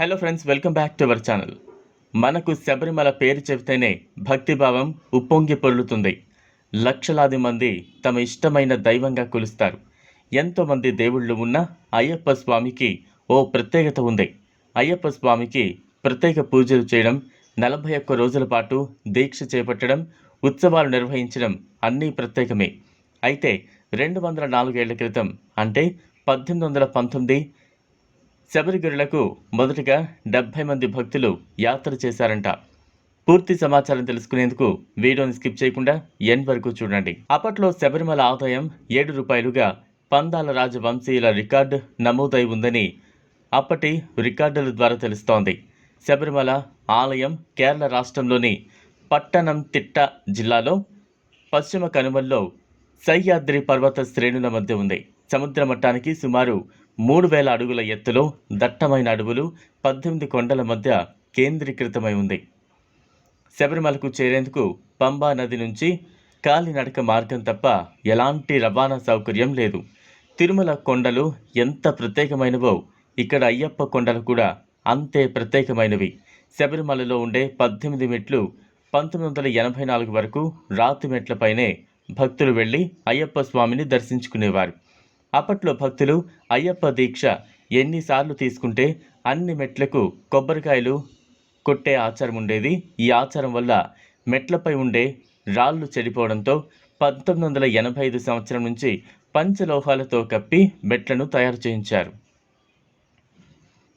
Hello friends welcome back to our channel మనకు శబరిమల పేరు చెబితేనే భక్తిభావం ఉప్పొంగి పొర్లుతుంది. లక్షలాది మంది తమ ఇష్టమైన దైవంగా కొలుస్తారు. ఎంతోమంది దేవుళ్ళు ఉన్న అయ్యప్ప స్వామికి ఓ ప్రత్యేకత ఉంది. అయ్యప్ప స్వామికి ప్రత్యేక పూజలు చేయడం నలభై ఒక్క రోజుల పాటు దీక్ష చేపట్టడం ఉత్సవాలు నిర్వహించడం అన్నీ ప్రత్యేకమే. అయితే రెండు వందల నాలుగేళ్ళ క్రితం అంటే పద్దెనిమిది వందల పంతొమ్మిది శబరిగిరులకు మొదటగా డెబ్బై మంది భక్తులు యాత్ర చేశారంట. పూర్తి సమాచారం తెలుసుకునేందుకు వీడియోని స్కిప్ చేయకుండా ఎన్ వరకు చూడండి. అప్పట్లో శబరిమల ఆదాయం ఏడు రూపాయలుగా పందాల రాజవంశీయుల రికార్డు నమోదై ఉందని అప్పటి రికార్డుల ద్వారా తెలుస్తోంది. శబరిమల ఆలయం కేరళ రాష్ట్రంలోని పట్టణం తిట్ట జిల్లాలో పశ్చిమ కనుమల్లో సహ్యాద్రి పర్వత శ్రేణుల మధ్య ఉంది. సముద్ర మట్టానికి సుమారు మూడు వేల అడుగుల ఎత్తులో దట్టమైన అడవులు పద్దెనిమిది కొండల మధ్య కేంద్రీకృతమై ఉంది. శబరిమలకు చేరేందుకు పంబా నది నుంచి కాలినడక మార్గం తప్ప ఎలాంటి రవాణా సౌకర్యం లేదు. తిరుమల కొండలు ఎంత ప్రత్యేకమైనవో ఇక్కడ అయ్యప్ప కొండలు కూడా అంతే ప్రత్యేకమైనవి. శబరిమలలో ఉండే పద్దెనిమిది మెట్లు పంతొమ్మిది వందల ఎనభై నాలుగు వరకు రాతి మెట్లపైనే భక్తులు వెళ్ళి అయ్యప్ప స్వామిని దర్శించుకునేవారు. అప్పట్లో భక్తులు అయ్యప్ప దీక్ష ఎన్నిసార్లు తీసుకుంటే అన్ని మెట్లకు కొబ్బరికాయలు కొట్టే ఆచారం ఉండేది. ఈ ఆచారం వల్ల మెట్లపై ఉండే రాళ్ళు చెడిపోవడంతో పంతొమ్మిది వందల ఎనభై ఐదు సంవత్సరం నుంచి పంచలోహాలతో కప్పి మెట్లను తయారు చేయించారు.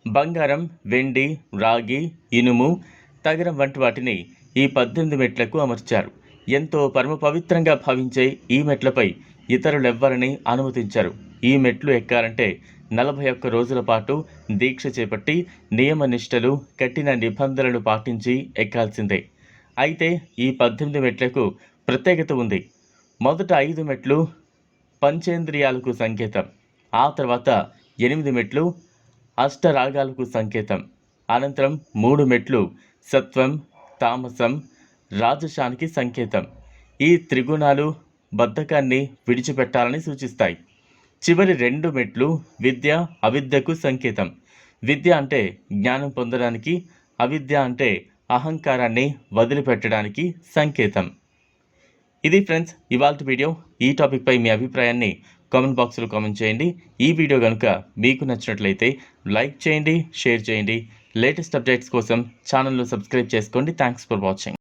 బంగారం వెండి రాగి ఇనుము తగరం వంటి వాటిని ఈ పద్దెనిమిది మెట్లకు అమర్చారు. ఎంతో పరమ పవిత్రంగా భావించే ఈ మెట్లపై ఇతరులెవ్వరిని అనుమతించరు. ఈ మెట్లు ఎక్కాలంటే నలభై ఒక్క రోజుల పాటు దీక్ష చేపట్టి నియమ నిష్టలు కఠిన నిబంధనలు పాటించి ఎక్కాల్సిందే. అయితే ఈ పద్దెనిమిది మెట్లకు ప్రత్యేకత ఉంది. మొదట ఐదు మెట్లు పంచేంద్రియాలకు సంకేతం ఆ తర్వాత ఎనిమిది మెట్లు అష్టరాగాలకు సంకేతం అనంతరం మూడు మెట్లు సత్వం తామసం రాజశానికి సంకేతం. ఈ త్రిగుణాలు బద్ధకాన్ని విడిచిపెట్టాలని సూచిస్తాయి. చివరి రెండు మెట్లు విద్య అవిద్యకు సంకేతం. విద్య అంటే జ్ఞానం పొందడానికి అవిద్య అంటే అహంకారాన్ని వదిలిపెట్టడానికి సంకేతం. ఇది ఫ్రెండ్స్ ఇవాళ వీడియో. ఈ టాపిక్పై మీ అభిప్రాయాన్ని కామెంట్ బాక్స్లో కామెంట్ చేయండి. ఈ వీడియో కనుక మీకు నచ్చినట్లయితే లైక్ చేయండి షేర్ చేయండి. లేటెస్ట్ అప్డేట్స్ కోసం ఛానల్ను సబ్స్క్రైబ్ చేసుకోండి. Thanks for watching.